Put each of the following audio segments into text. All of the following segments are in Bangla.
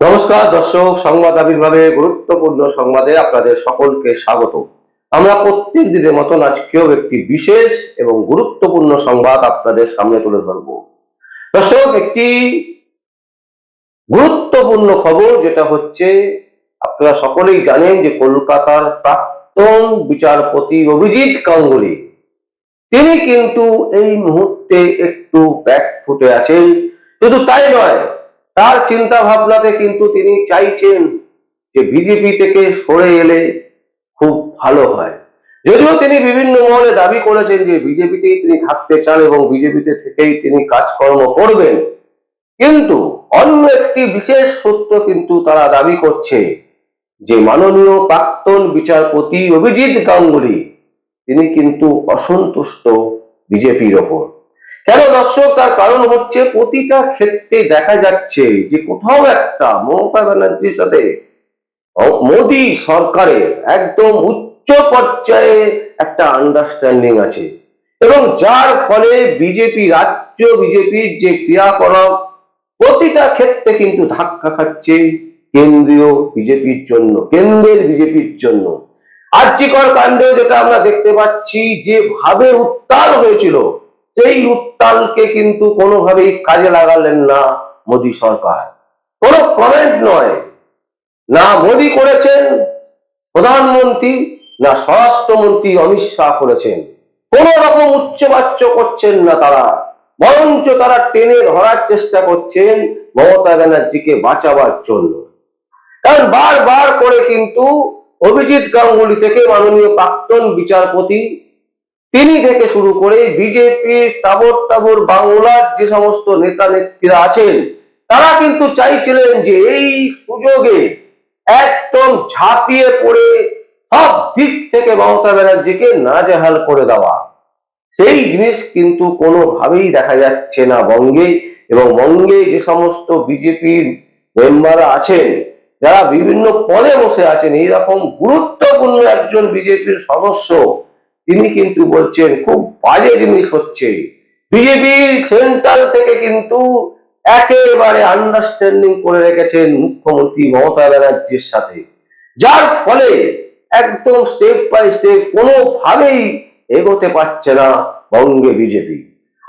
নমস্কার, দর্শক, সংবাদ আবির্ভাবে গুরুত্বপূর্ণ সংবাদে আপনাদের সকলকে স্বাগত। আমরা প্রত্যেক দিনের মতন আজকেও একটি বিশেষ এবং গুরুত্বপূর্ণ সংবাদ আপনাদের সামনে তুলে ধরব। দর্শক, একটি গুরুত্বপূর্ণ খবর যেটা হচ্ছে, আপনারা সকলেই জানেন যে কলকাতার প্রাক্তন বিচারপতি অভিজিৎ গাঙ্গুলি, তিনি কিন্তু এই মুহূর্তে একটু ব্যাক ফুটে আছেন। শুধু তাই নয় তার চিন্তা ভাবনাতে কিন্তু তিনি চাইছেন যে বিজেপি থেকে সরে এলে খুব ভালো হয়। যদিও তিনি বিভিন্ন মহলে দাবি করেছেন যে বিজেপিতেই তিনি থাকতে চান এবং বিজেপিতে থেকেই তিনি কাজকর্ম করবেন। কিন্তু অন্য একটি বিশেষ সত্য কিন্তু তারা দাবি করছে যে মাননীয় প্রাক্তন বিচারপতি অভিজিৎ গাঙ্গুলি, তিনি কিন্তু অসন্তুষ্ট বিজেপির ওপর। কেন দর্শক? তার কারণ হচ্ছে প্রতিটা ক্ষেত্রে দেখা যাচ্ছে যে কোথাও একটা মমতা ব্যানার্জির সাথে মোদী সরকারের একদম উচ্চ পর্যায়ে একটা আন্ডারস্ট্যান্ডিং আছে। এবং যার ফলে বিজেপি রাজ্য বিজেপির যে ক্রিয়াকলাপ, প্রতিটা ক্ষেত্রে কিন্তু ধাক্কা খাচ্ছে কেন্দ্রীয় বিজেপির জন্য, কেন্দ্রের বিজেপির জন্য। আর্যিকর কাণ্ডে যেটা আমরা দেখতে পাচ্ছি, যেভাবে উত্তাল হয়েছিল সেই উত্তালকে কিন্তু কোনোভাবেই কাজে লাগালেন না মোদী সরকার। কোনো কমেন্ট নয়। না মোদী করেছেন, প্রধানমন্ত্রী, না স্বরাষ্ট্রমন্ত্রী অমিত শাহ করেছেন। কোন রকম উচ্চবাচ্য করছেন না তারা। বরঞ্চ তারা টেনে ধরার চেষ্টা করছেন মমতা ব্যানার্জিকে বাঁচাবার জন্য। কারণ বারবার করে কিন্তু অভিজিৎ গাঙ্গুলি থেকে মাননীয় প্রাক্তন বিচারপতি তিনি থেকে শুরু করে বিজেপির তাবর তাবর বাংলার যে সমস্ত নেতা নেত্রীরা আছেন, তারা কিন্তু চাইছিলেন যে এই সুযোগে একদম ঝাঁপিয়ে পড়ে সব দিক থেকে মমতা ব্যানার্জিকে নাজেহাল করে দেওয়া। সেই জিনিস কিন্তু কোনোভাবেই দেখা যাচ্ছে না বঙ্গে এবং বঙ্গে যে সমস্ত বিজেপির মেম্বাররা আছেন, যারা বিভিন্ন পদে বসে আছেন, এইরকম গুরুত্বপূর্ণ একজন বিজেপির সদস্য তিনি কিন্তু বলছেন, খুব বাজে জিনিস হচ্ছে। বিজেপির সেন্ট্রাল থেকে কিন্তু একেবারে আন্ডারস্ট্যান্ডিং করে রেখেছেন মুখ্যমন্ত্রী মমতা ব্যানার্জির সাথে। যার ফলে একদম স্টেপ বাই স্টেপ কোনোভাবেই এগোতে পারছে না বঙ্গে বিজেপি।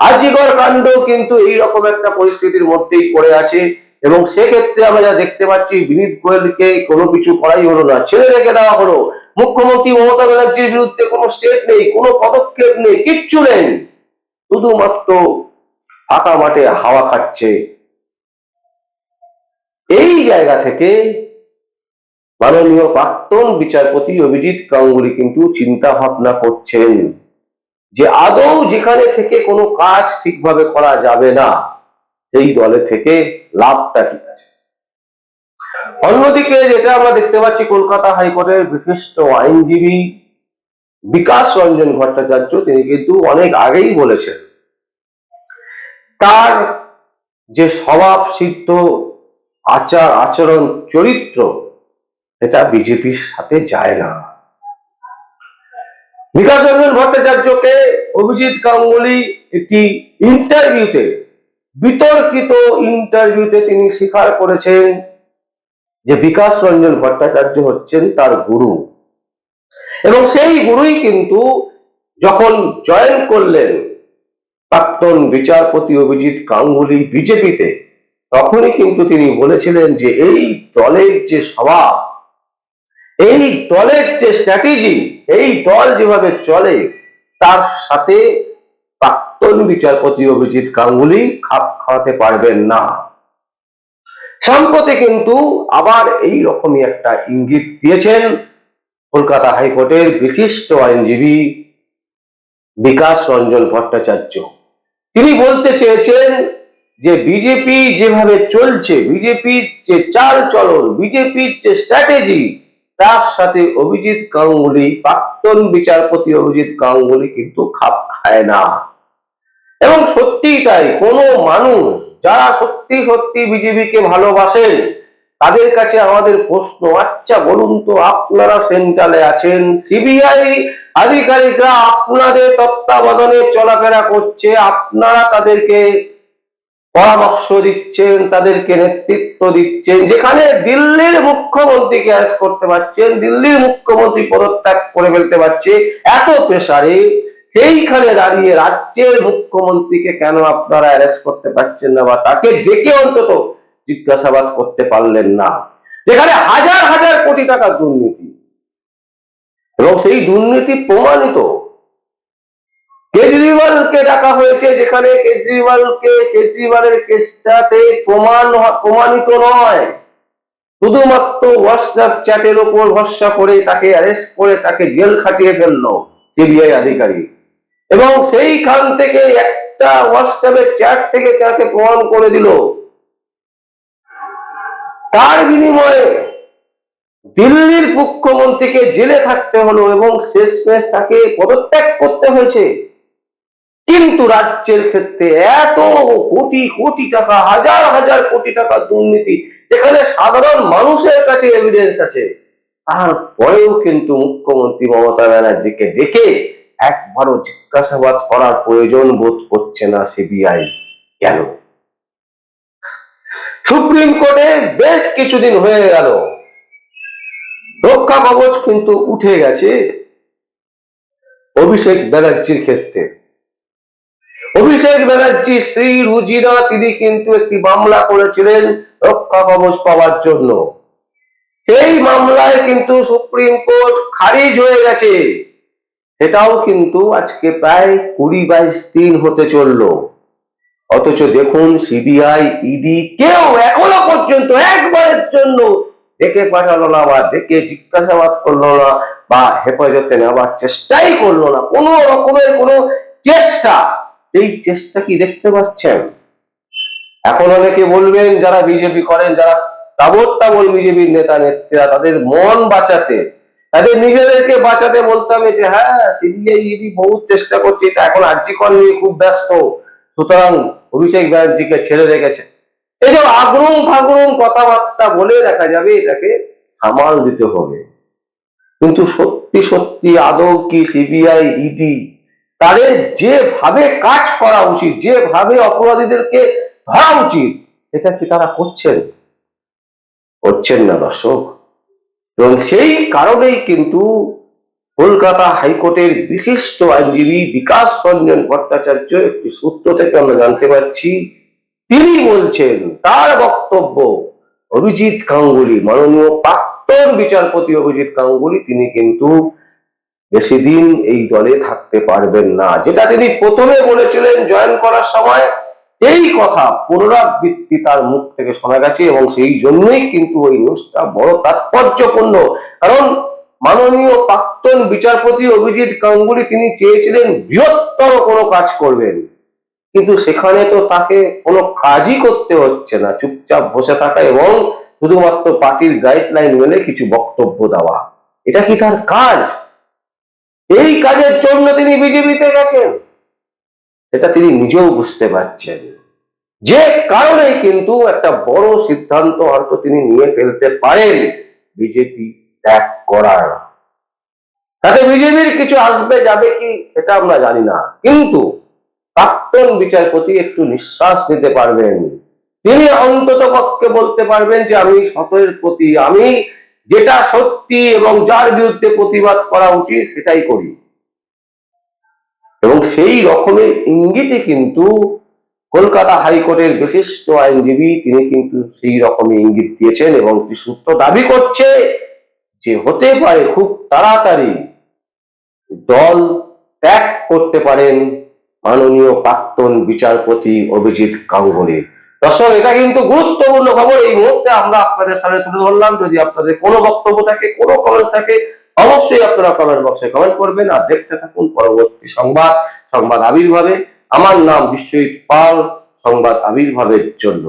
আজিগর কাণ্ড কিন্তু এই রকম একটা পরিস্থিতির মধ্যেই পড়ে আছে এবং সেক্ষেত্রে আমরা যা দেখতে পাচ্ছি, বিনীত গোয়েলকে কোনো কিছু করাই হলো না। ছেড়ে রেখে দেওয়া হলো। মুখ্যমন্ত্রী মমতা ব্যানার্জির বিরুদ্ধে কোনো স্টেপ নেই, কোনো পদক্ষেপ নেই, কিচ্ছু নেই। শুধুমাত্র ফাঁকা মাঠে হাওয়া খাচ্ছে। এই জায়গা থেকে মাননীয় প্রাক্তন বিচারপতি অভিজিৎ গাঙ্গুলি কিন্তু চিন্তা ভাবনা করছেন যে আদৌ যেখানে থেকে কোনো কাজ ঠিকভাবে করা যাবে না, সেই দলে থেকে লাভটা কি আছে? অন্যদিকে যেটা আমরা দেখতে পাচ্ছি, কলকাতা হাইকোর্টের বিশিষ্ট আইনজীবী বিকাশ রঞ্জন ভট্টাচার্য, তিনি কিন্তু অনেক আগেই বলেছেন, তার যে স্বভাব সিদ্ধ আচার, আচরণ, চরিত্র, এটা বিজেপির সাথে যায় না। বিকাশ রঞ্জন ভট্টাচার্যকে অভিজিৎ গাঙ্গুলি একটি ইন্টারভিউতে বিতর্কিত ইন্টারভিউতে তিনি স্বীকার করেছেন যে বিকাশ রঞ্জন ভট্টাচার্য হচ্ছেন তার গুরু। এবং সেই গুরুই কিন্তু যখন জয়েন করলেন প্রাক্তন বিচারপতি অভিজিৎ গাঙ্গুলি বিজেপিতে, তখনই কিন্তু তিনি বলেছিলেন যে এই দলের যে স্বভাব, এই দলের যে স্ট্র্যাটেজি, এই দল যেভাবে চলে, তার সাথে প্রাক্তন বিচারপতি অভিজিৎ গাঙ্গুলি খাপ খাওয়াতে পারবেন না। সম্প্রতি কিন্তু আবার এই রকমই একটা ইঙ্গিত দিয়েছেন কলকাতা হাইকোর্টের বিশিষ্ট আইনজীবী বিকাশ রঞ্জন ভট্টাচার্য। তিনি বলতে চেয়েছেন যে বিজেপি যেভাবে চলছে, বিজেপির যে চাল চলন বিজেপির যে স্ট্র্যাটেজি, তার সাথে অভিজিৎ গাঙ্গুলি, প্রাক্তন বিচারপতি অভিজিৎ গাঙ্গুলি কিন্তু খাপ খায় না। এবং সত্যিই তাই, কোনো মানুষ যারা সত্যি সত্যি বিজেপিকে ভালোবাসেন, তাদের কাছে আমাদের প্রশ্ন আচ্ছা বলুন তো আপনারা সেন্ট্রালে আছেন? সিবিআই আধিকারিকরা আপনাদের তত্ত্বাবধানে চলাফেরা করছে, আপনারা তাদেরকে পরামর্শ দিচ্ছেন, তাদেরকে নেতৃত্ব দিচ্ছেন। যেখানে দিল্লির মুখ্যমন্ত্রীকে অ্যারেস্ট করতে পারছেন, দিল্লির মুখ্যমন্ত্রী পদত্যাগ করে ফেলতে পারছে। এত প্রেসারে সেইখানে দাঁড়িয়ে রাজ্যের মুখ্যমন্ত্রীকে কেন আপনারা অ্যারেস্ট করতে পারছেন না বা তাকে ডেকে অন্তত জিজ্ঞাসাবাদ করতে পারলেন না? যেখানে হাজার হাজার কোটি টাকা দুর্নীতি। এবং সেই দুর্নীতি প্রমাণিত। কেজরিওয়ালকে ডাকা হয়েছে যেখানে কেজরিওয়ালকে, কেজরিওয়ালের কেসটাতে প্রমাণ প্রমাণিত নয়। শুধুমাত্র হোয়াটসঅ্যাপ চ্যাটের ওপর ভরসা করে তাকে অ্যারেস্ট করে তাকে জেল খাটিয়ে ফেলল সিবিআই আধিকারিক। এবং সেইখান থেকে একটা হোয়াটসঅ্যাপের চ্যাট থেকে তাকে প্রমাণ করে দিল। তার বিনিময়ে দিল্লির মুখ্যমন্ত্রীকে জেলে থাকতে হলো এবং শেষমেশ তাকে পদত্যাগ করতে হয়েছে। কিন্তু রাজ্যের ক্ষেত্রে এত কোটি কোটি টাকা, হাজার হাজার কোটি টাকা দুর্নীতি, যেখানে সাধারণ মানুষের কাছে এভিডেন্স আছে তারপরেও কিন্তু মুখ্যমন্ত্রী মমতা ব্যানার্জিকে ডেকে একবারও জিজ্ঞাসাবাদ করার প্রয়োজন বোধ করছে না সিবিআই। কেন? সুপ্রিম কোর্টে বেশ কিছুদিন হয়ে গেল। রক্ষা কবচ কিন্তু উঠে গেছে অভিষেক ব্যানার্জির ক্ষেত্রে। অভিষেক ব্যানার্জি স্ত্রী রুজিনা তিনি কিন্তু একটি মামলা করেছিলেন রক্ষা কবচ পাওয়ার জন্য। সেই মামলায় কিন্তু সুপ্রিম কোর্ট খারিজ হয়ে গেছে। সেটাও কিন্তু আজকে প্রায় কুড়ি বাইশ দিন হতে চলল। অথচ দেখুন সিবিআই ইডি কেউ এখনও পর্যন্ত একবারের জন্য ডেকে পাঠালো না বা ডেকে জিজ্ঞাসাবাদ করল না বা হেফাজতে নেওয়ার চেষ্টাই করল না। কোনো রকমের কোনো চেষ্টা। এই চেষ্টা কি দেখতে পাচ্ছেন? এখন অনেকে বলবেন, যারা বিজেপি করেন, যারা তাবৎ তাবৎ বিজেপির নেতা, নেত্রীরা, তাদের মন বাঁচাতে তাদের নিজেদেরকে বাঁচাতে বলতে হবে যে হ্যাঁ সিবিআই ইডি বহুত চেষ্টা করছে, এটা এখন আর্যিকর নিয়ে খুব ব্যস্ত। সুতরাং অভিষেক ব্যানার্জিকে ছেড়ে রেখেছে। এসব আগ্রুম ফাগরুম কথাবার্তা বলে দেখা যাবে এটাকে সামাল দিতে হবে। কিন্তু সত্যি সত্যি আদৌ কি সিবিআই ইডি তাদের যেভাবে কাজ করা উচিত, যেভাবে অপরাধীদেরকে ধরা উচিত সেটা কি তারা করছেন? করছেন না দর্শক। এবং সেই কারণেই কিন্তু কলকাতা হাইকোর্টের বিশিষ্ট আইনজীবী বিকাশ রঞ্জন ভট্টাচার্য একটি সূত্র থেকে আমরা জানতে পারছি, তিনি বলছেন, তার বক্তব্য, অভিজিৎ গাঙ্গুলি, মাননীয় প্রাক্তন বিচারপতি অভিজিৎ গাঙ্গুলি, তিনি কিন্তু বেশি দিন এই দলে থাকতে পারবেন না। যেটা তিনি প্রথমে বলেছিলেন, জয়েন করার সময় সেই কথা পুনরাবৃত্তি তার মুখ থেকে শোনা গেছে এবং সেই জন্যই কিন্তু ওই নিউজটা বড় তাৎপর্যপূর্ণ। কারণ মাননীয় প্রাক্তন বিচারপতি অভিজিৎ গাঙ্গুলি তিনি চেয়েছিলেন বৃহত্তর কোনো কাজ করবেন। কিন্তু সেখানে তো তাকে কোনো কাজই করতে হচ্ছে না, চুপচাপ বসে থাকা এবং শুধুমাত্র পার্টির গাইডলাইন মেনে কিছু বক্তব্য দেওয়া। এটা কি তার কাজ? এই কাজের জন্য তিনি বিজেপিতে গেছেন? সেটা তিনি নিজেও বুঝতে পারছেন। যে কারণে কিন্তু একটা বড় সিদ্ধান্ত হয়তো তিনি নিয়ে ফেলতে পারেন। বিজেপি ত্যাগ করার। তাতে বিজেপির কিছু আসবে, যাবে কি, সেটা আমরা জানি না। কিন্তু প্রাক্তন বিচারপতি একটু নিঃশ্বাস নিতে পারবেন। তিনি অন্তত পক্ষে বলতে পারবেন যে, আমি সতের প্রতি, আমি যেটা সত্যি এবং যার বিরুদ্ধে প্রতিবাদ করা উচিত, সেটাই করি। এবং সেই রকমের ইঙ্গিতে কিন্তু কলকাতা হাইকোর্টের বিশিষ্ট আইনজীবী তিনি কিন্তু সেই রকমই ইঙ্গিত দিয়েছেন এবং সূত্র দাবি করছে যে হতে পারে খুব তাড়াতাড়ি দল ত্যাগ করতে পারেন মাননীয় প্রাক্তন বিচারপতি অভিজিৎ গাঙ্গুলি দর্শক, এটা কিন্তু গুরুত্বপূর্ণ খবর। এই মুহূর্তে আমরা আপনাদের সামনে তুলে ধরলাম। যদি আপনাদের কোনো বক্তব্য থাকে, কোনো কমেন্ট থাকে অবশ্যই আপনারা কমেন্ট বক্সে কমেন্ট করবেন আর দেখতে থাকুন পরবর্তী সংবাদ সংবাদ আবির্ভাবে। আমার নাম বিশ্বজিৎ পাল, সংবাদ আবির্ভাবের জন্য।